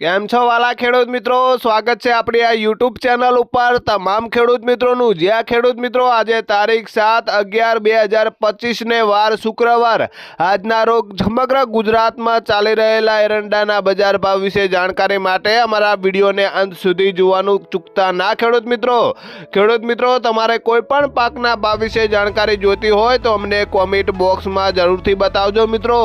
કેમ છો વાલા ખેડૂત મિત્રો? સ્વાગત છે આપણી આ યુટ્યુબ ચેનલ ઉપર. તમામ ખેડૂત મિત્રોનું જ્યાં ખેડૂત મિત્રો, આજે તારીખ સાત અગિયાર બે હજાર પચીસને વાર શુક્રવાર, આજના રોગ સમગ્ર ગુજરાતમાં ચાલી રહેલા એરંડાના બજાર ભાવ વિશે જાણકારી માટે અમારા વિડીયોને અંત સુધી જોવાનું ચૂકતા ના ખેડૂત મિત્રો. ખેડૂત મિત્રો, તમારે કોઈ પણ પાકના ભાવ વિશે જાણકારી જોઈતી હોય તો અમને કોમેન્ટ બોક્સમાં જરૂરથી બતાવજો મિત્રો.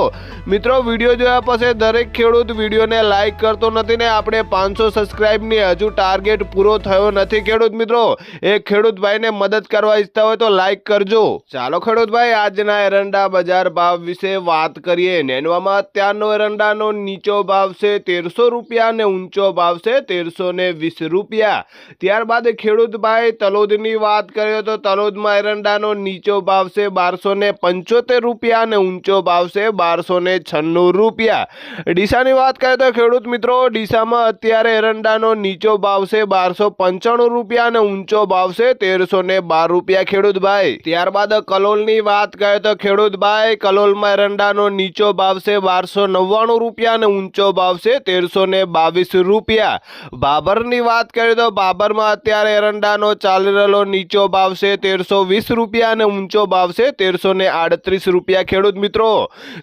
મિત્રો, વીડિયો જોયા પછી દરેક ખેડૂત વિડીયોને લાઈક કરતો નથી. ને આપણે પાંચસો સબસ્ક્રાઇબની હજુ ટાર્ગેટ પૂરો થયો નથી, ખેડૂત મિત્રો. એ ખેડૂત ભાઈને મદદ કરવા ઈચ્છતા હોય તો લાઈક કરજો. ચાલો ખેડૂત ભાઈ આજના એરંડા બજાર ભાવ વિશે વાત કરીએ. નેનવામાં અત્યારનો એરંડાનો નીચો ભાવ છે તેરસો રૂપિયા અને ઊંચો ભાવ છે તેરસો ને વીસ રૂપિયા. ત્યારબાદ ખેડૂત ભાઈ તલોદની વાત કરીએ તો તલોદમાં એરંડાનો નીચો ભાવ છે બારસો ને પંચોતેર રૂપિયા અને ઊંચો ભાવ છે બારસો ને છન્નું રૂપિયા. ડીસાની વાત કરીએ તો ખેડૂત મિત્રો ડીસામાં અત્યારે એરંડાનો નીચો ભાવ છે બારસો પંચાણું રૂપિયા અને ઊંચો ભાવ છે તેરસો ને બાર રૂપિયા ખેડૂત ભાઈ. ત્યારબાદ કલોલની વાત કરીએ તો ખેડૂત ભાઈ, કલોલમાં એરંડાનો નીચો ભાવ છે બારસો નવ્વાણું રૂપિયા અને ઊંચો ભાવ છે તેરસો ને બાવીસ રૂપિયા. બાબરની વાત કરીએ તો બાબરમાં અત્યારે એરંડાનો ચાલી રહેલો નીચો ભાવ છે તેરસો વીસ રૂપિયા અને ઊંચો ભાવ છે તેરસો ને આડત્રીસ રૂપિયા ખેડૂત મિત્રો.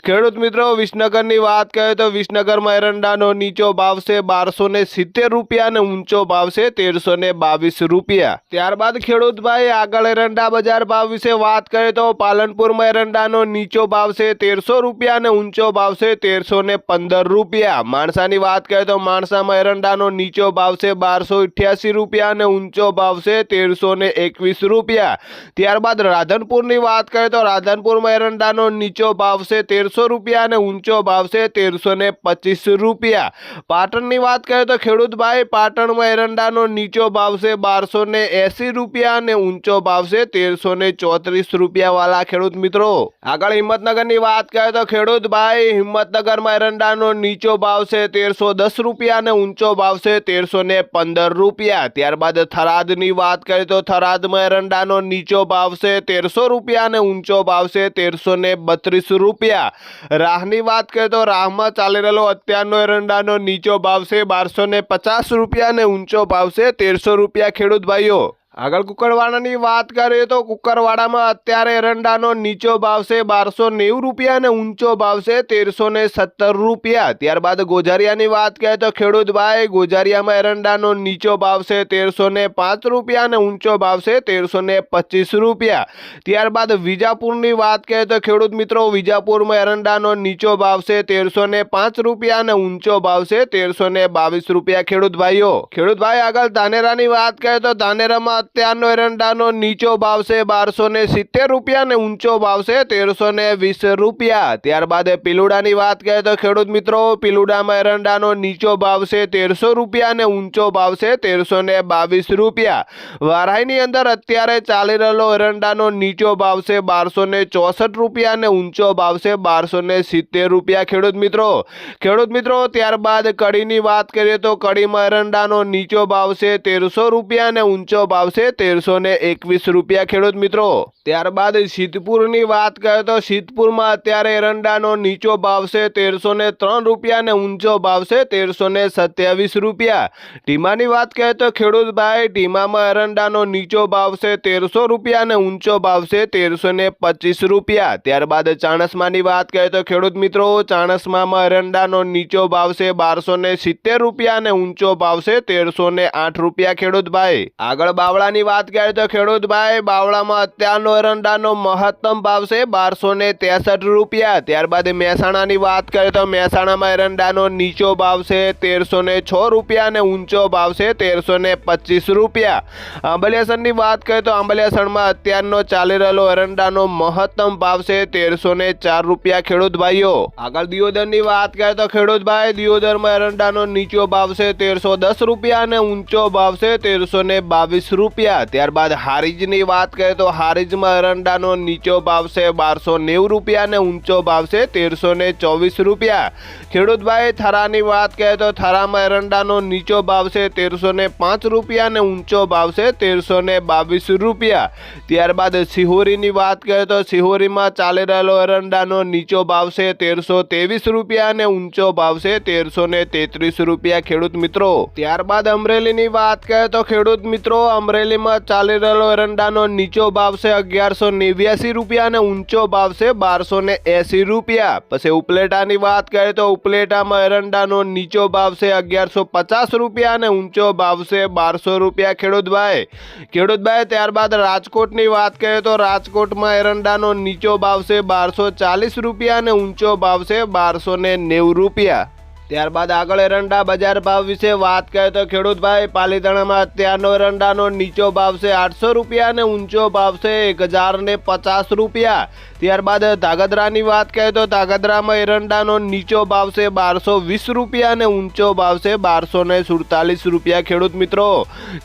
ખેડૂત મિત્રો, વિસનગરની વાત કરીએ તો વિસનગરમાં એરંડાનો નીચો ભાવ છે બારસો ને સિત્તેર રૂપિયા અને ઊંચો ભાવ છે તેરસો ને બાવીસ રૂપિયા ત્યારબાદ ખેડૂત ભાઈ આગળ એરંડા બજાર ભાવ વિશે વાત કરીએ તો પાલનપુરમાં એરંડાનો નીચો ભાવ છે તેરસો રૂપિયા અને ઊંચો ભાવ છે તેરસો ને પંદર રૂપિયા માણસાની વાત કરીએ તો માણસામાં એરંડાનો નીચો ભાવ છે બારસો અઠ્યાસી રૂપિયા અને ઊંચો ભાવ છે તેરસો ને એકવીસ રૂપિયા ત્યારબાદ રાધનપુરની વાત કરીએ તો રાધનપુરમાં એરંડાનો નીચો ભાવ છે તેરસો રૂપિયા અને ઊંચો ભાવ છે તેરસો ને પચીસ રૂપિયા પાટણની વાત કરીએ તો ખેડૂત ભાઈ પાટણમાં એરંડાનો નીચો ભાવ છે બારસો ને એસી રૂપિયા અને ઊંચો ભાવ છે તેરસો ને ચોત્રીસ રૂપિયા વાળા ખેડૂત મિત્રો. આગળ હિંમતનગરની વાત કરીએ તો ખેડૂત ભાઈ હિંમતનગરમાં એરંડાનો નીચો ભાવ છે તેરસો દસ રૂપિયા અને ઊંચો ભાવ છે તેરસો ને પંદર રૂપિયા. ત્યારબાદ થરાદની વાત કરીએ તો થરાદમાં એરંડાનો નીચો ભાવ છે તેરસો રૂપિયા અને ઊંચો ભાવ છે તેરસો ને બત્રીસ રૂપિયા. રાહની વાત કરીએ તો રાહમાં ચાલી રહેલો અત્યારનો એરંડાનો નીચો ભાવ છે બારસો ને પચાસ રૂપિયા અને ઊંચો ભાવ છે તેરસો રૂપિયા ખેડૂત ભાઈઓ. આગળ કુકરવાડાની વાત કરીએ તો કુકરવાડામાં અત્યારે એરંડાનો નીચો ભાવ છે બારસો નેવું રૂપિયા અને ઊંચો ભાવ છે તેરસો ને સત્તર રૂપિયા. ત્યારબાદ ગોજારિયાની વાત કરીએ તો ખેડૂતભાઈ ગોઝારિયામાં એરંડાનો નીચો ભાવ છે તેરસો ને પાંચ રૂપિયા અને ઊંચો ભાવ છે તેરસો ને પચીસ રૂપિયા. ત્યારબાદ વિજાપુરની વાત કરીએ તો ખેડૂત મિત્રો, વિજાપુરમાં એરંડાનો નીચો ભાવ છે તેરસો ને પાંચ રૂપિયા અને ઊંચો ભાવ છે તેરસો ને બાવીસ રૂપિયા. ખેડૂત ભાઈઓ ખેડૂત ભાઈ આગળ ધાનેરાની વાત કરીએ તો ધાનેરામાં અત્યારનો એરંડાનો નીચો ભાવ છે બારસો ને સિત્તેર રૂપિયા અને ઊંચો ભાવ છે તેરસો ને વીસ રૂપિયા. ત્યારબાદ પીલુડાની વાત કરીએ તો ખેડૂત મિત્રો, પીલુડામાં એરંડાનો નીચો ભાવ છે તેરસો રૂપિયા અને ઊંચો ભાવ છે તેરસો ને બાવીસ રૂપિયા. વારાઈની અંદર અત્યારે ચાલી રહેલો એરંડાનો નીચો ભાવ છે બારસો ને ચોસઠ રૂપિયા અને ઊંચો ભાવ છે બારસો ને સિત્તેર રૂપિયા. ખેડૂત મિત્રો ખેડૂત મિત્રો, ત્યારબાદ કડીની વાત કરીએ તો કડીમાં એરંડાનો નીચો ભાવ છે તેરસો રૂપિયા અને ઊંચો ભાવ છે તેરસો ને એકવીસ રૂપિયા ખેડૂત મિત્રો. ત્યારબાદ સિદ્ધપુરની વાત કરીએ તો સિદ્ધપુરમાં અત્યારે એરંડાનો નીચો ભાવ છે તેરસો ને ત્રણ રૂપિયા અને ઊંચો ભાવ છે તેરસો ને સત્યાવીસ રૂપિયા. ટીમાની વાત કરીએ તો ખેડૂત ભાઈ ટીમામાં એરંડાનો નીચો ભાવ છે તેરસો રૂપિયા અને ઊંચો ભાવ છે તેરસો ને પચીસ રૂપિયા. ત્યારબાદ ચાણસમાની વાત કરીએ તો ખેડૂત મિત્રો, ચાણસમામાં એરંડાનો નીચો ભાવ છે બારસો ને સિત્તેર રૂપિયા અને ઊંચો ભાવ છે તેરસો ને આઠ રૂપિયા ખેડૂત ભાઈ આગળ બાવળાની વાત કરીએ તો ખેડૂત ભાઈ બાવળામાં અત્યારનો એરંડાનો મહત્તમ ભાવ છે બારસો ને ત્રેસઠ રૂપિયા. ત્યારબાદ મહેસાણાની વાત કરીએ તો મહેસાણામાં એરંડાનો નીચો ભાવ છે તેરસો ને છ રૂપિયા અને ઊંચો ભાવ છે તેરસો ને પચીસ રૂપિયા. આંબલિયાસણની વાત કરીએ તો આંબલિયાસણમાં અત્યારનો ચાલી રહેલો એરંડાનો મહત્તમ ભાવ છે તેરસો ને ચાર રૂપિયા. ખેડૂત ભાઈઓ આગળ દિયોદરની વાત કરીએ તો ખેડૂત ભાઈ દિયોદરમાં એરંડાનો નીચો ભાવ છે તેરસો દસ રૂપિયા અને ઊંચો ભાવ છે તેરસો ને બાવીસ રૂપિયા રૂપિયા. ત્યારબાદ હારીજની વાત કરીએ તો હારીજમાં એરંડાનો નીચો ભાવ બારસો નેવું રૂપિયા અને ઊંચો ભાવ તેરસો ને ચોવીસ રૂપિયા. ખેડૂતભાઈ થરાની વાત કરીએ તો થરામાં એરંડાનો નીચો ભાવ તેરસો ને પાંચ રૂપિયા અને ઊંચો ભાવ તેરસો ને બાવીસ રૂપિયા. ત્યારબાદ સિહોરીની વાત કરીએ તો સિહોરીમાં ચાલી રહેલો એરંડાનો નીચો ભાવ છે તેરસો ત્રેવીસ રૂપિયા અને ઊંચો ભાવ છે તેરસો ને તેત્રીસ રૂપિયા, ખેડૂત મિત્રો. ત્યારબાદ અમરેલીની વાત કરીએ તો ખેડૂત મિત્રો અમરેલીમાં ચાલી રહેલો એરંડાનો નીચો ભાવ છે અગિયારસો નેવ્યાસી રૂપિયા અને ઊંચો ભાવ છે બારસો ને એસી રૂપિયા. પછી ઉપલેટાની વાત કરીએ તો ઉપલેટામાં એરંડાનો નીચો ભાવ છે અગિયારસો પચાસ રૂપિયા અને ઊંચો ભાવ છે બારસો રૂપિયા ખેડૂતભાઈ. ખેડૂતભાઈ, ત્યારબાદ રાજકોટની વાત કરીએ તો રાજકોટમાં એરંડાનો નીચો ભાવ છે બારસો ચાલીસ રૂપિયા અને ઊંચો ભાવ છે બારસો ને નેવું રૂપિયા. ત્યારબાદ આગળ એરંડા બજાર ભાવ વિશે વાત કરીએ તો ખેડૂતભાઈ પાલીતાણામાં અત્યારનો એરંડાનો નીચો ભાવ છે આઠસો રૂપિયા અને ઊંચો ભાવ છે એક હજારને પચાસ રૂપિયા. ત્યારબાદ ધાગધરાની વાત કરીએ તો ધાગધરામાં એરંડાનો નીચો ભાવ છે બારસો વીસ રૂપિયા અને ઊંચો ભાવ છે બારસો સુડતાલીસ રૂપિયા. ખેડૂત મિત્રો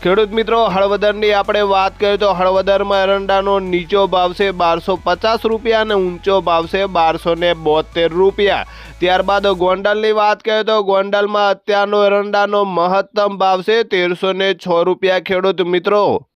ખેડૂત મિત્રો, હળવદરની આપણે વાત કરીએ તો હળવદરમાં એરંડાનો નીચો ભાવ છે બારસો પચાસ રૂપિયા અને ઊંચો ભાવ છે બારસો બોતેર રૂપિયા. ત્યારબાદ ગોંડલની વાત કરીએ તો ગોંડલમાં અત્યારનો એરંડાનો મહત્તમ ભાવ છે તેરસો છ રૂપિયા ખેડૂત મિત્રો.